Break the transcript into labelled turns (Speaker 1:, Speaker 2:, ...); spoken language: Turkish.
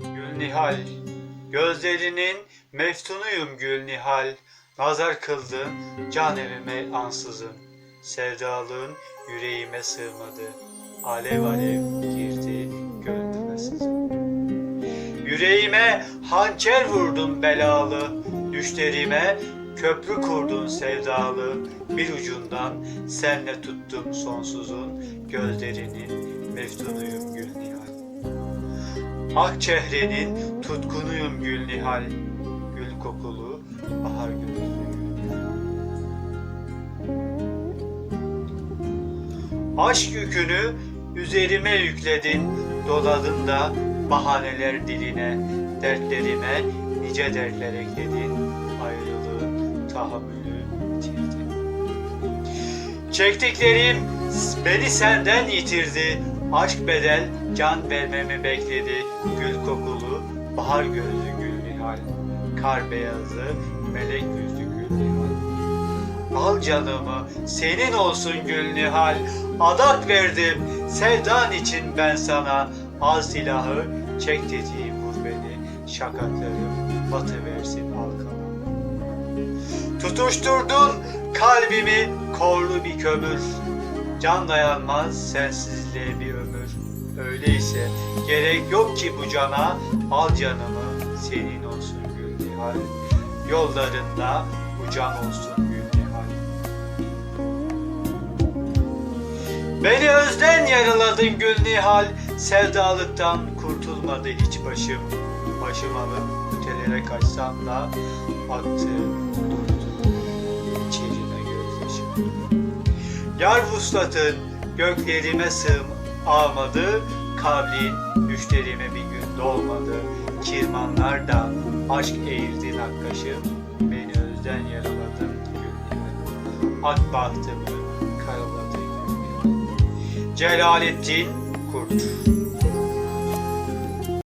Speaker 1: Gül Nihal. Gözlerinin meftunuyum Gül Nihal. Nazar kıldın can evime ansızın. Sevdalığın yüreğime sığmadı. Alev alev girdi gönlüme sızın. Yüreğime hançer vurdun belalı. Düşlerime köprü kurdun sevdalı. Bir ucundan senle tuttum sonsuzun. Gözlerinin meftunuyum Gül Nihal Ak çehrenin tutkunuyum Gül Nihal. Gül kokulu bahar gözlü Aşk yükünü üzerime yükledin Doladın da bahaneler diline. Dertlerime nice dertler ekledin Ayrılığın tahammülü bitirdin Çektiklerim beni senden yitirdi Aşk bedel can vermemi bekledi. Gül kokulu bahar gözlü gül nihal Kar beyazı melek yüzlü gül nihal Al canımı senin olsun gül nihal. Adak verdim sevdan için ben sana. Al silahı çek tetiği vur beni Şakaklarım batıversin halkama Tutuşturdun kalbimi korlu bir kömür Can dayanmaz sensizliğe bir ömür. Öyleyse gerek yok ki bu cana Al canımı senin olsun gül nihal. Yollarında bu can olsun gül nihal. Beni özden yaraladın gül nihal Sevdalıktan kurtulmadı hiç başım. Başım alıp ötelere kaçsam da Aktı Yar vuslatın göklerime sığım almadı Kavlin düşlerime bir gün dolmadı. Kirmanlardan aşk eğirdi nakkaşım Beni özden yaraladın gül nihal Ak bahtımı karaladın gül nihal Celalettin Kurt